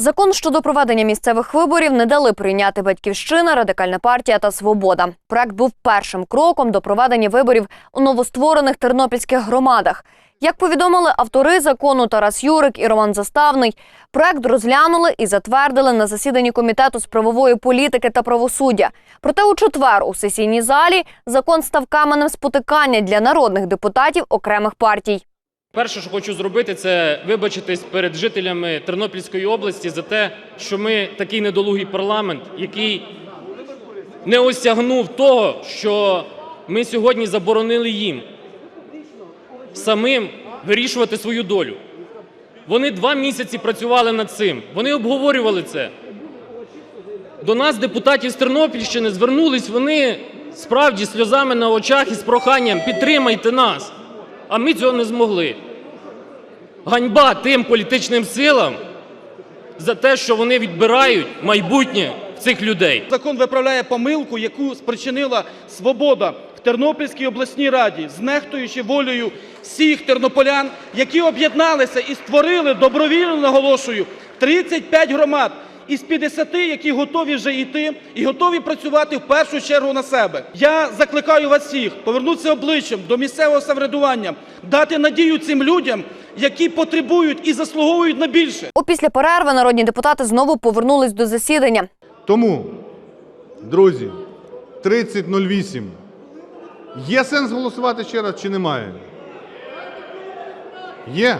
Закон щодо проведення місцевих виборів не дали прийняти Батьківщина, Радикальна партія та Свобода. Проект був першим кроком до проведення виборів у новостворених тернопільських громадах. Як повідомили автори закону Тарас Юрик і Роман Заставний, проект розглянули і затвердили на засіданні комітету з правової політики та правосуддя. Проте у четвер у сесійній залі закон став каменем спотикання для народних депутатів окремих партій. Перше, що хочу зробити, це вибачитись перед жителями Тернопільської області за те, що ми такий недолугий парламент, який не осягнув того, що ми сьогодні заборонили їм самим вирішувати свою долю. Вони два місяці працювали над цим, вони обговорювали це. До нас, депутатів з Тернопільщини, звернулись вони справді сльозами на очах і з проханням підтримайте нас. А ми цього не змогли. Ганьба тим політичним силам за те, що вони відбирають майбутнє цих людей. Закон виправляє помилку, яку спричинила свобода в Тернопільській обласній раді, знехтуючи волею всіх тернополян, які об'єдналися і створили добровільно наголошую 35 громад із 50, які готові вже йти і готові працювати в першу чергу на себе. Я закликаю вас всіх повернутися обличчям до місцевого самоврядування, дати надію цим людям, які потребують і заслуговують на більше. Опісля перерви народні депутати знову повернулись до засідання. Тому, друзі, 30.08. Є сенс голосувати ще раз чи немає? Є?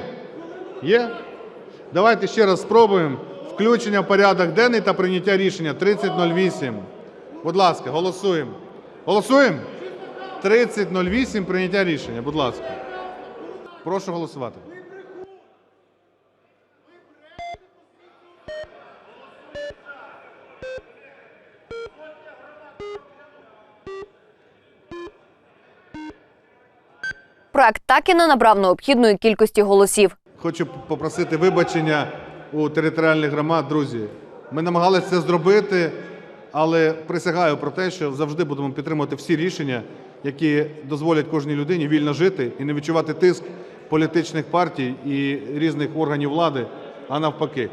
Є? Давайте ще раз спробуємо. Включення в порядок денний та прийняття рішення 30.08. Будь ласка, голосуємо. Голосуємо? 30.08 прийняття рішення. Будь ласка. Прошу голосувати. Проект так і не набрав необхідної кількості голосів. Хочу попросити вибачення у територіальних громад, друзі. Ми намагалися це зробити, але присягаю про те, що завжди будемо підтримувати всі рішення, які дозволять кожній людині вільно жити і не відчувати тиск політичних партій і різних органів влади, а навпаки.